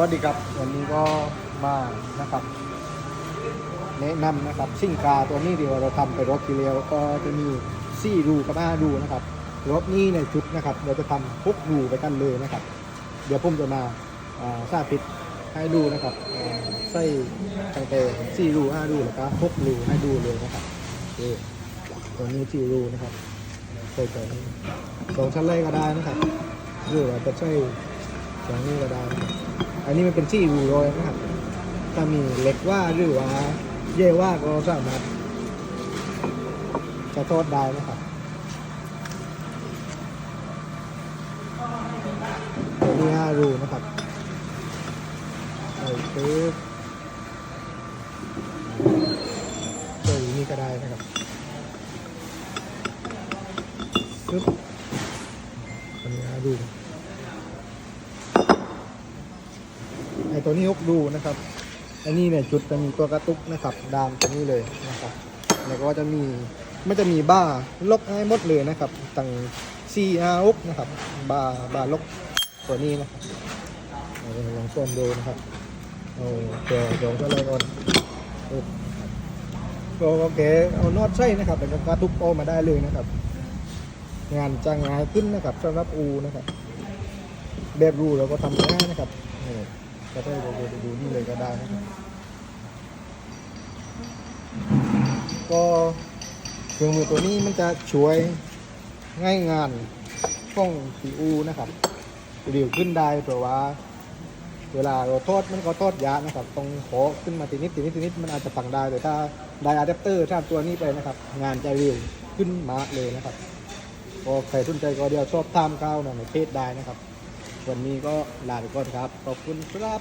วัสดีครับ วันนี้ก็มานะครับ แนะนำนะครับซิ่งกาตัวนี้เดียวเราทำไปรถทีเดียวก็จะมีซี่รูกับห้ารูนะครับรถนี้ในชุดนะครับ เราจะทำพุกรูไปกันเลยนะครับ เดี๋ยวผมจะมาอ่าสาธิตให้ดูนะครับใส่ตั้งแต่ซี่รูห้ารูแล้วก็พุกรูให้ดูเลยนะครับนี่ตัวนี้ซี่รูนะครับใส่ตัวนี้สองชั้นแรกก็ได้นะครับหรือว่าจะใช้สองนี้ก็ได้นะครับ อันนี้มันเป็นซี่รูร้อยนะครับถ้ามีเล็กว่าหรือว่าเย่ว่าก็สามารถจะโทษได้นะครับตัวนี้ห้ารูนะครับใส่ปึ๊บใส่นี่ก็ได้นะครับปึ๊บตัวนี้ห้ารูไอ ตัวนี้หกรูนะครับอันนี้เนี่ยจุดจะมีตัวกระตุกนะครับดามตรงนี้เลยนะครับแล้วก็จะมีไม่จะมีบ้าล็อกให้หมดเลยนะครับตั้งซีอาอุกนะครับบาบาล็อกตัวนี้นะครับลองส้มดูนะครับเอาตัวลองก็เลยก่อนปึ๊บนะครับก็โอเคเอานอดใส่นะครับแล้วก็กระตุกออกมาได้เลยนะครับ งานจะง่ายขึ้นนะครับสำหรับอูนะครับแบบรูเราก็ทำง่ายนะครับ นี่ก็ได้ดูดูดูนี่เลยก็ได้นะครับก็เครื่องมือตัวนี้มันจะช่วยง่ายงานข้องสีอูนะครับเร็วขึ้นได้เพราะว่า เวลาเราทอดมันก็ทอดยากนะครับต้องขอขึ้นมาทีนิดทีนิดทีนิดมันอาจจะพังได้แต่ถ้าได้อะแดปเตอร์ถ้าตัวนี้ไปนะครับ งานจะเร็วขึ้นมาเลยนะครับก็ใครสนใจก็เดียวชอบตามก้าวนะในเพจได้นะครับ วันนี้ก็ลาไปก่อนครับ ขอบคุณครับ